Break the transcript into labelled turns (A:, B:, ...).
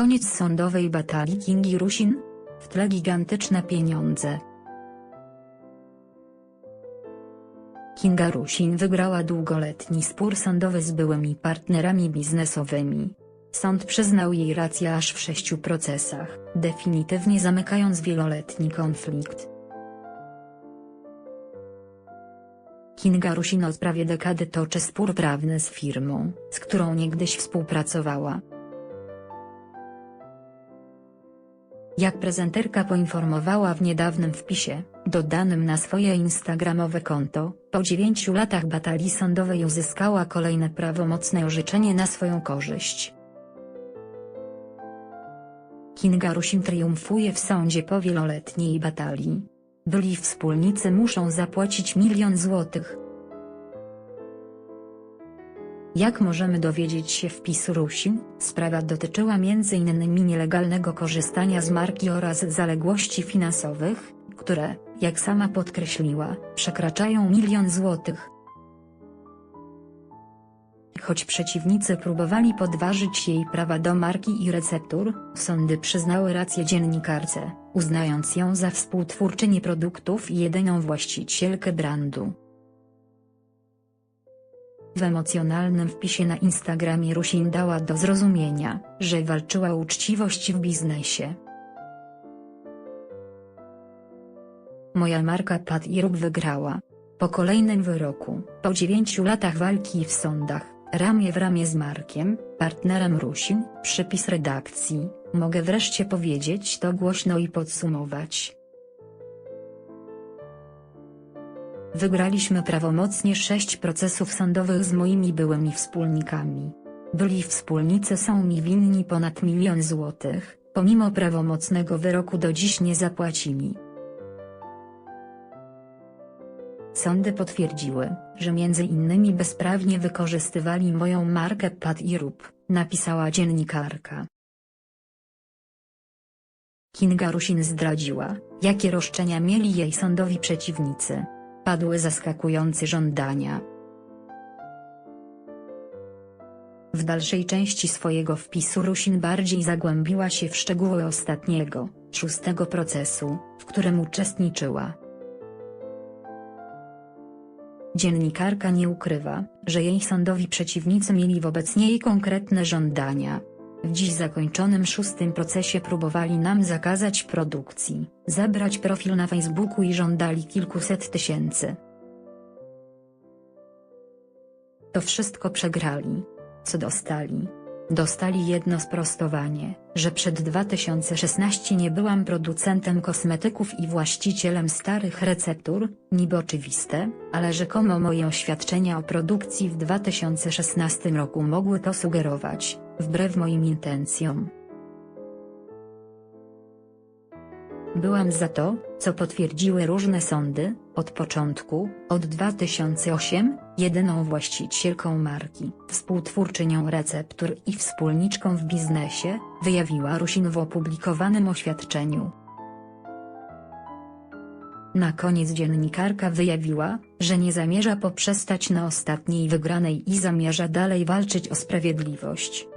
A: Koniec sądowej batalii Kingi Rusin? W tle gigantyczne pieniądze. Kinga Rusin wygrała długoletni spór sądowy z byłymi partnerami biznesowymi. Sąd przyznał jej rację aż w sześciu procesach, definitywnie zamykając wieloletni konflikt. Kinga Rusin od prawie dekady toczy spór prawny z firmą, z którą niegdyś współpracowała. Jak prezenterka poinformowała w niedawnym wpisie, dodanym na swoje instagramowe konto, po dziewięciu latach batalii sądowej uzyskała kolejne prawomocne orzeczenie na swoją korzyść. Kinga Rusin triumfuje w sądzie po wieloletniej batalii. Byli wspólnicy muszą zapłacić milion złotych. Jak możemy dowiedzieć się wpisu Rusin, sprawa dotyczyła m.in. nielegalnego korzystania z marki oraz zaległości finansowych, które, jak sama podkreśliła, przekraczają milion złotych. Choć przeciwnicy próbowali podważyć jej prawa do marki i receptur, sądy przyznały rację dziennikarce, uznając ją za współtwórczynię produktów i jedyną właścicielkę brandu. W emocjonalnym wpisie na Instagramie Rusin dała do zrozumienia, że walczyła o uczciwość w biznesie. Moja marka Pat i Rób wygrała. Po kolejnym wyroku, po dziewięciu latach walki w sądach, ramię w ramię z Markiem, partnerem Rusin, przypis redakcji, mogę wreszcie powiedzieć to głośno i podsumować. Wygraliśmy prawomocnie sześć procesów sądowych z moimi byłymi wspólnikami. Byli wspólnicy są mi winni ponad milion złotych, pomimo prawomocnego wyroku do dziś nie zapłacili. Sądy potwierdziły, że między innymi bezprawnie wykorzystywali moją markę Pat i Rób, napisała dziennikarka. Kinga Rusin zdradziła, jakie roszczenia mieli jej sądowi przeciwnicy. Padły zaskakujące żądania. W dalszej części swojego wpisu Rusin bardziej zagłębiła się w szczegóły ostatniego, szóstego procesu, w którym uczestniczyła. Dziennikarka nie ukrywa, że jej sądowi przeciwnicy mieli wobec niej konkretne żądania. W dziś zakończonym szóstym procesie próbowali nam zakazać produkcji, zabrać profil na Facebooku i żądali kilkuset tysięcy. To wszystko przegrali. Co dostali? Dostali jedno sprostowanie, że przed 2016 nie byłam producentem kosmetyków i właścicielem starych receptur, niby oczywiste, ale rzekomo moje oświadczenia o produkcji w 2016 roku mogły to sugerować, wbrew moim intencjom. Byłam za to, co potwierdziły różne sądy, od początku, od 2008, jedyną właścicielką marki, współtwórczynią receptur i wspólniczką w biznesie, wyjawiła Rusin w opublikowanym oświadczeniu. Na koniec dziennikarka wyjawiła, że nie zamierza poprzestać na ostatniej wygranej i zamierza dalej walczyć o sprawiedliwość.